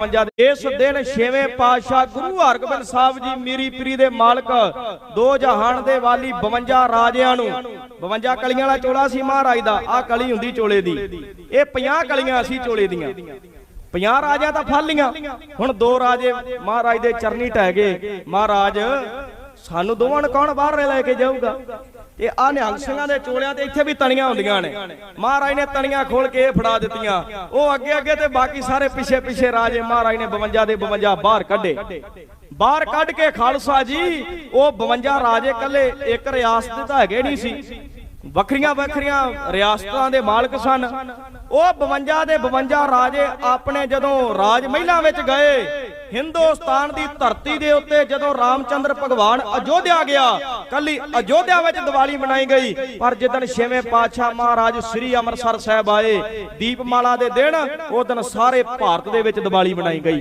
52 ਦੇ ਇਸ ਦਿਨ ਛੇਵੇਂ ਪਾਤਸ਼ਾਹ ਗੁਰੂ ਹਰਗੋਬਿੰਦ ਸਾਹਿਬ ਜੀ ਮੀਰੀ ਪੀਰੀ ਦੇ ਮਾਲਕ ਦੋ ਜਹਾਨ ਦੇ ਵਾਲੀ 52 ਰਾਜਿਆਂ ਨੂੰ 52 ਕਲੀਆਂ ਵਾਲਾ ਚੋਲਾ ਸੀ ਮਹਾਰਾਜ ਦਾ ਆ ਕਲੀ ਹੁੰਦੀ ਚੋਲੇ ਦੀ। ਇਹ 50 ਕਲੀਆਂ ਸੀ ਚੋਲੇ ਦੀਆਂ। 50 ਰਾਜਿਆਂ ਤਾਂ ਫੜ ਲੀਆਂ। ਹੁਣ ਦੋ ਰਾਜੇ ਮਹਾਰਾਜ ਦੇ ਚਰਨੀ ਟਹਿ ਗਏ। ਮਹਾਰਾਜ ਸਾਨੂੰ ਦੋਵਾਂ ਨੂੰ ਕੌਣ ਬਾਹਰ ਲੈ ਕੇ ਜਾਊਗਾ? ਇਹ ਆ ਨਿਹੰਗ ਸਿੰਘਾਂ ਦੇ ਚੋਲਿਆਂ ਤੇ ਇੱਥੇ ਵੀ ਤਣੀਆਂ ਹੁੰਦੀਆਂ ਨੇ। ਮਹਾਰਾਜ ਨੇ ਤਣੀਆਂ ਖੋਲ ਕੇ ਇਹ ਫੜਾ ਦਿੱਤੀਆਂ। ਉਹ ਅੱਗੇ ਅੱਗੇ ਤੇ ਬਾਕੀ ਸਾਰੇ ਪਿੱਛੇ ਪਿੱਛੇ ਰਾਜੇ ਮਹਾਰਾਜ ਨੇ 52 ਦੇ 52 ਬਾਹਰ ਕੱਢੇ। ਬਾਹਰ ਕੱਢ ਕੇ ਖਾਲਸਾ ਜੀ ਉਹ 52 ਰਾਜੇ ਕੱਲੇ ਇੱਕ ਰਿਆਸਤ ਤਾਂ ਹੈਗੇ ਨਹੀਂ ਸੀ। ਵੱਖਰੀਆਂ ਵੱਖਰੀਆਂ ਰਿਆਸਤਾਂ ਦੇ ਮਾਲਕ ਸਨ। ਉਹ 52 ਦੇ 52 ਰਾਜੇ ਆਪਣੇ ਜਦੋਂ ਰਾਜ ਮਹਿਲਾਂ ਵਿੱਚ ਗਏ ਹਿੰਦੁਸਤਾਨ ਦੀ ਧਰਤੀ ਦੇ ਉੱਤੇ ਜਦੋਂ ਰਾਮਚੰਦਰ ਭਗਵਾਨ ਅਯੋਧਿਆ ਗਿਆ, ਕੱਲੀ ਅਯੋਧਿਆ ਵਿੱਚ ਦੀਵਾਲੀ ਮਨਾਈ ਗਈ। ਪਰ ਜਿੱਦਣ ਛੇਵੇਂ ਪਾਤਸ਼ਾਹ ਮਹਾਰਾਜ ਸ੍ਰੀ ਅੰਮ੍ਰਿਤਸਰ ਸਾਹਿਬ ਆਏ, ਦੀਪਮਾਲਾ ਦੇ ਦਿਨ ਉਹ ਦਿਨ ਸਾਰੇ ਭਾਰਤ ਦੇ ਵਿੱਚ ਦੀਵਾਲੀ ਮਨਾਈ ਗਈ।